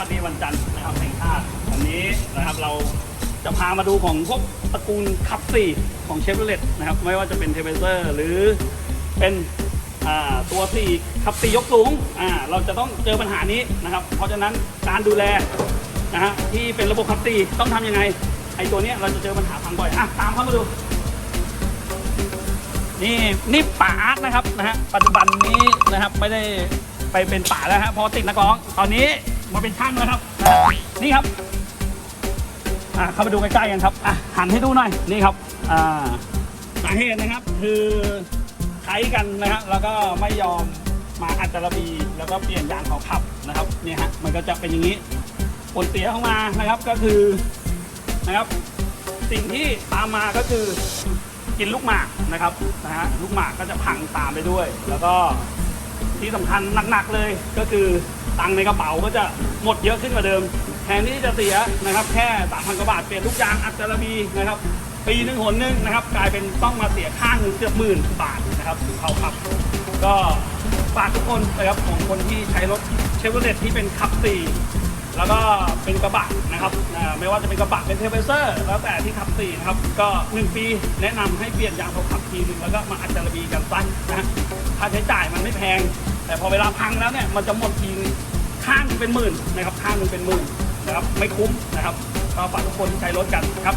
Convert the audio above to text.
วันจันทร์นะครับแห่งชาติวันนี้นะครับเราจะพามาดูของพวกตระกูลคับสี่ของเชฟเลตนะครับ ไม่ว่าจะเป็นเทเบเซอร์หรือเป็นตัวสี่ขับสี่ยกสูงอ่าเราจะต้องเจอปัญหานี้นะครับ เพราะฉะนั้นการดูแลนะฮะที่เป็นระบบขับสี่ต้องทำยังไงไอตัวนี้เราจะเจอปัญหาพังบ่อยอะตามเข้ามาดูนี่นี่ป่าอาร์ตนะครับนะฮะปัจจุบันนี้นะครับไม่ได้ไปเป็นป่าแล้วฮะเพอติดนักร้อง ตอนนี้ มาเป็นช่างแล้วครับอะนี่ครับอะเข้าไปดูใกล้ๆกันครับอะหันให้ดูหน่อยนี่ครับอ่าสาเหตุนะครับคือใช้กันนะฮะแล้วก็ไม่ยอมมาอัดจารบีแล้วก็เปลี่ยนยางเขาขับนะครับเนี่ยฮะมันก็จะเป็นอย่างนี้ผลเสียเข้ามานะครับก็คือนะครับ สิ่งที่ตามมาก็คือกินลูกหมากนะครับนะฮะลูกหมากก็จะพังตามไปด้วย แล้วก็ ที่สำคัญหนักๆเลยก็คือตังค์ในกระเป๋าก็จะหมดเยอะขึ้นกว่าเดิม แทนที่จะเสียนะครับแค่สามพันกว่าบาทเปลี่ยนลูกยางอัจจารบีนะครับปีหนึ่งหนหนึ่งนะครับกลายเป็นต้องมาเสียข้างหนึ่งเกือบหมื่นบาทนะครับเขาขับ ก็ฝากทุกคนนะครับของคนที่ใช้รถเชฟโรเลตที่เป็นขับสี่แล้วก็เป็นกระบะนะครับไม่ว่าจะเป็นกระบะเป็นเทเบเซอร์ แล้วแต่ที่ขับสี่นะครับก็ 1 ปีแนะนำให้เปลี่ยนยางเขาขับ ทีหนึงแล้วก็มาอัดจารบีกันสั้นนะฮะค่าใช้จ่ายมันไม่แพง แต่พอเวลาพังแล้วเนี่ยมันจะหมดทีนึงข้างนึงเป็นหมื่นนะครับข้างนึงเป็นหมื่นนะครับไม่คุ้มนะครับก็ฝากทุกคนที่ใช้รถกันนะครับ